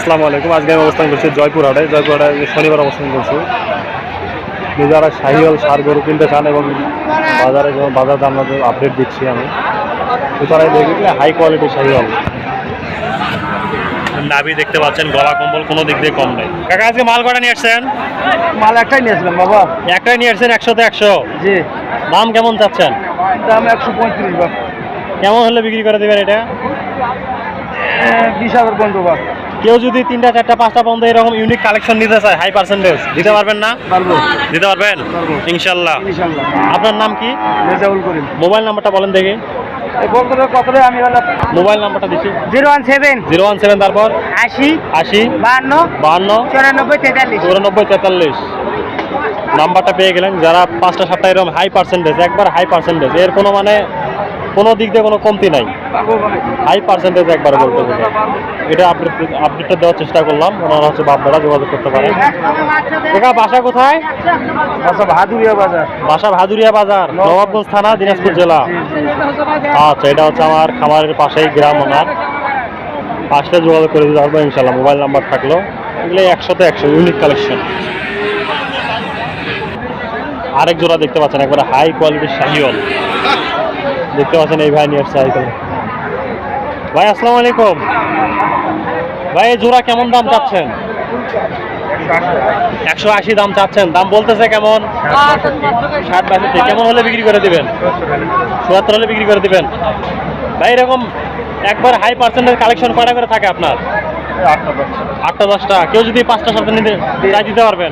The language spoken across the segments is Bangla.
আসসালামু আলাইকুম। আজকে আমি অবস্থান করছি জয়পুরহাটে। জয়পুরহাটে শনিবার অবস্থান করছি। যারা শাহিওয়াল সার গরু কিনতে চান এবং বাজারে যেমন বাজার দাম আপডেট দিচ্ছি আমি। তো তারা দেখলে হাই কোয়ালিটি শাহিওয়াল। নাভি দেখতে পাচ্ছেন গলা কম্বল কোনো দিক দিয়ে কম নেই। কাকা আজকে মাল কটা নিয়ে আসছেন? মাল একটাই নিয়ে নিয়েছিলাম বাবা। একটাই নিয়ে আসছেন একশোতে একশো? জি। দাম কেমন চাচ্ছেন? দাম একশো পঁয়ত্রিশ কেমন হলে বিক্রি করে দেবেন এটা? বিশ হাজার বা কেউ যদি তিনটা চারটা পাঁচটা পর্যন্ত এরকম ইউনিক কালেকশন নিতে চায় হাই পার্সেন্টেজ দিতে পারবেন না? দিতে পারবেন? ইনশাল্লাহ। আপনার নাম কি? রেজাউল করিম। মোবাইল নাম্বারটা বলেন দেখি। মোবাইল নাম্বারটা দিচ্ছি। Zero one seven. Zero one seven তারপর? আশি। আশি। বাহান্ন। বাহান্ন। চুরানব্বই তেতাল্লিশ। চৌরানব্বই তেতাল্লিশ। নাম্বারটা পেয়ে গেলেন। যারা পাঁচটা সাতটা এরকম হাই পার্সেন্টেজ একবার হাই পার্সেন্টেজ এর কোনো মানে কোনো দিক দিয়ে কোনো কমতি নাই। হাই পার্সেন্টেজ একবার বলতে গেলে। এটা আপডেট আপডেটটা দেওয়ার চেষ্টা করলাম ওনারা হচ্ছে বাপদারা যোগাযোগ করতে পারেন দেখা বাসা কোথায়? আচ্ছা ভাদুরিয়া বাজার। বাসা ভাদুরিয়া বাজার নবাবগঞ্জ থানা দিনাজপুর জেলা। আচ্ছা এটা হচ্ছে আমার খামারের পাশেই গ্রাম ওনার। আসলে যোগাযোগ করে দিতে পারব ইনশাল্লাহ মোবাইল নাম্বার থাকল। এগুলো একশোতে একশো ইউনিক কালেকশন আরেক জোড়া দেখতে পাচ্ছেন একবারে হাই কোয়ালিটির শাহিওল। দেখতে পাচ্ছেন এই ভাই নিয়ে আসছে সাইকেল ভাই আসসালামু আলাইকুম। ভাই জোড়া কেমন দাম চাচ্ছেন? একশো আশি দাম চাচ্ছেন। দাম বলতেছে কেমন? ষাট বাষট্টি। কেমন হলে বিক্রি করে দিবেন? চুয়াত্তর হলে বিক্রি করে দিবেন। ভাই এরকম একবার হাই পার্সেন্টের কালেকশন কয়টা করে থাকে আপনার? আটটা দশটা। কেউ যদি পাঁচটা সাথে নিতে চাই দিতে পারবেন।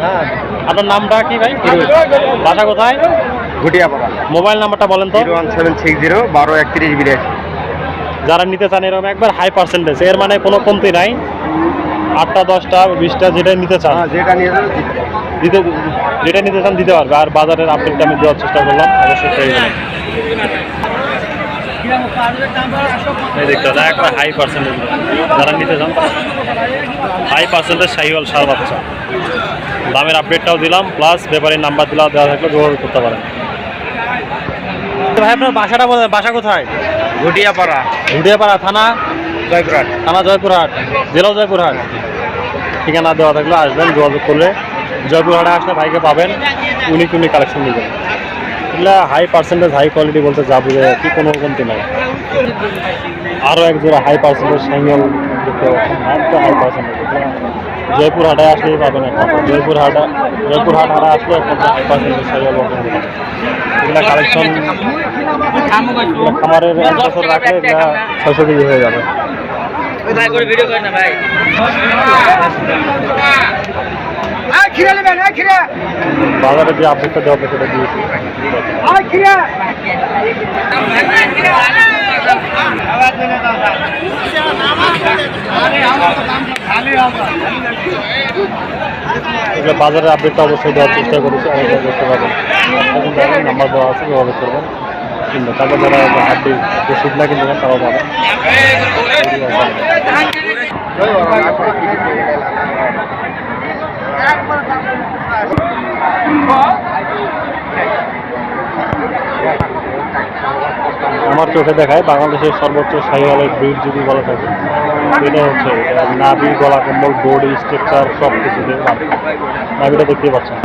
আপনার নামটা কি ভাই? বাসা কোথায়? ঘুটিয়াপাড়া মোবাইল নাম্বারটা বলেন তো। ওয়ান সেভেন সিক্স জিরো বারো একত্রিশ বিরাশি। যারা নিতে চান এরকম একবার হাই পার্সেন্টেজ এর মানে কোনো কমতি নাই। আটটা দশটা বিশটা যেটা নিতে চান। হ্যাঁ যেটা নিয়ে যাবে দিতে যেটা নিতে চান দিতে পারবে। আর বাজারের আপডেটটা আমি দেওয়ার চেষ্টা করলাম অবশ্যই একটা হাই পার্সেন্টেজ যারা নিতে চান হাই পার্সেন্টেজ সার বাচ্চা দামের আপডেটটাও দিলাম প্লাস ব্যাপারীর নাম্বার দিলাম দেওয়া থাকলে যোগাযোগ করতে পারেন। তো ভাই আপনার বাসাটা বলেন বাসা কোথায়? ঘুটিয়াপাড়া হুডিয়াপাড়া থানা? জয়পুরহাট। থানা জয়পুরহাট জেলা জয়পুরহাট। ঠিকানা দেওয়া থাকলে আসবেন যোগাযোগ করলে। জয়পুরহাটে আসলে ভাইকে পাবেন ইউনিক ইউনিক কালেকশন নেবেন। এগুলো হাই পার্সেন্টেজ হাই কোয়ালিটি বলতে যা বুঝে কি কোনো কমতি নাই। আরও এক জোড়া হাই পার্সেন্টেজ দেখতে পাচ্ছেন হাই পার্সেন্টেজ জয়পুরহাটে আসলেই পাবেন একটা জয়পুরহাটে জয়পুরহাট হাটে আসলে একটা হাই পার্সেন্টেজ সাইকেল এগুলো কালেকশন খামারের এক বছর রাখলে ছয়শো কেজি হয়ে যাবে। খিরা বাজারে যে আপডেটটা দেওয়া সেটা দিয়েছি বাজারের আপডেটটা অবশ্যই দেওয়ার চেষ্টা করেছি। অবশ্যই করতে পারবেন এখন নাম্বার দেওয়া আছে যোগাযোগ করবেন। কিনবে তারপর যারা ওষুধ না কিনতে চান তারাও পাবেন আমার চোখে দেখায় বাংলাদেশের সর্বোচ্চ শাহিওয়ালের ব্রিড যদি বলা থাকে এটা হচ্ছে নাভি গলা, কম্বল, বডি, স্ট্রাকচার সব কিছুতে ভালো নাভিটা দেখতে পাচ্ছেন।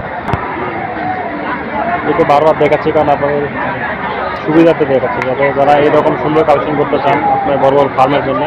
এটা বারবার দেখাচ্ছি কারণ আপনাদের সুবিধাতে দেখাচ্ছি যাতে যারা এইরকম সুন্দর কালেকশন করতে চান আপনার বড় বড় ফার্মের জন্য।